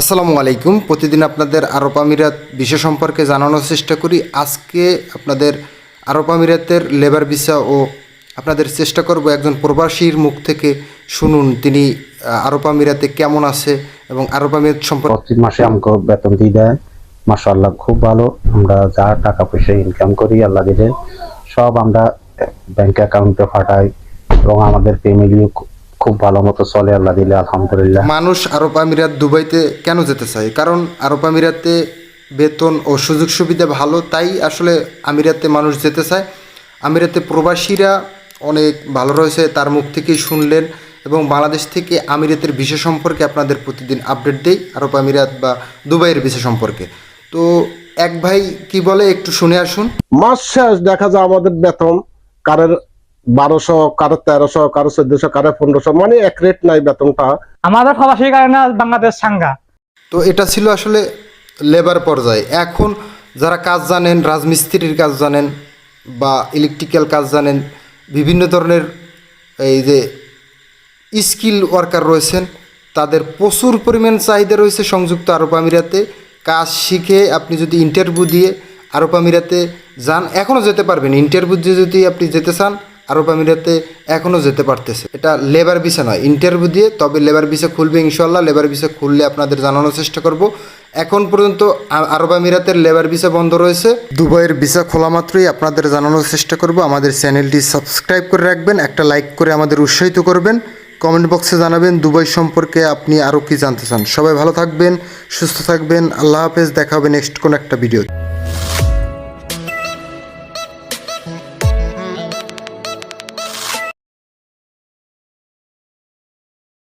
আসসালামু আলাইকুম। প্রতিদিন আপনাদের আরব আমিরাত বিষয় সম্পর্কে জানানোর চেষ্টা করি। আজকে আপনাদের আরব আমিরাতের লেবার ভিসা ও আপনাদের চেষ্টা করব একজন প্রবাসীর মুখ থেকে শুনুন তিনি আরব আমিরাতে কেমন আছে এবং আরব আমিরাত সম্পর্কে প্রতি মাসে আমাকে বেতন দিয়ে দেয়। মাসাল্লাহ খুব ভালো। আমরা যা টাকা পয়সা ইনকাম করি, আল্লাহ দিলে সব আমরা ব্যাংক অ্যাকাউন্টে পাঠাই এবং আমাদের ফ্যামিলিও খুব ভালো মতো চলে আল্লাহ দিলে আলহামদুলিল্লাহ। মানুষ আরব আমিরাত দুবাইতে কেন যেতে চায়? কারণ আরব আমিরাতে বেতন ও সুযোগ সুবিধা ভালো তাই আসলে আমিরাতে মানুষ যেতে চায়। আমিরাতে প্রবাসীরা অনেক ভালো রয়েছে তার মুখ থেকেই শুনলেন এবং বাংলাদেশ থেকে আমিরাতের বিষয় সম্পর্কে আপনাদের প্রতিদিন আপডেট দেই আরব আমিরাত বা দুবাইয়ের বিষয় সম্পর্কে। তো এক ভাই কি বলে একটু শুনে আসুন। মাস শেষ দেখা যায় আমাদের বেতন কারোর বারোশো কারোর তেরোশো কারও চোদ্দশো কারও পনেরোশো মানে এক রেট নাই বেতনটা। আমাদের প্রবাসী কারণে বাংলাদেশ সাঙ্গা। তো এটা ছিল আসলে লেবার পর্যায়ে। এখন যারা কাজ জানেন রাজমিস্ত্রির কাজ জানেন বা ইলেকট্রিক্যাল কাজ জানেন বিভিন্ন ধরনের এই যে স্কিল ওয়ার্কার রয়েছেন তাদের প্রচুর পরিমাণ চাহিদা রয়েছে সংযুক্ত আরব আমিরাতে। কাজ শিখে আপনি যদি ইন্টারভিউ দিয়ে আরব আমিরাতে যান এখনও যেতে পারবেন। ইন্টারভিউ দিয়ে যদি আপনি যেতে চান আরব আমিরাতে এখনও যেতে পারতেছে। এটা লেবার ভিসা নয় ইন্টারভিউ দিয়ে তবে লেবার ভিসা খুলবে ইনশাল্লাহ লেবার ভিসা খুললে আপনাদের জানানোর চেষ্টা করব। এখন পর্যন্ত আরব আমিরাতের লেবার ভিসা বন্ধ রয়েছে। দুবাইয়ের ভিসা খোলা মাত্রই আপনাদের জানানোর চেষ্টা করব। আমাদের চ্যানেলটি সাবস্ক্রাইব করে রাখবেন, একটা লাইক করে আমাদের উৎসাহিত করবেন। কমেন্ট বক্সে জানাবেন দুবাই সম্পর্কে আপনি আরও কি জানতে চান। সবাই ভালো থাকবেন, সুস্থ থাকবেন। আল্লাহ হাফেজ, দেখা হবে নেক্সট কোনো একটা ভিডিও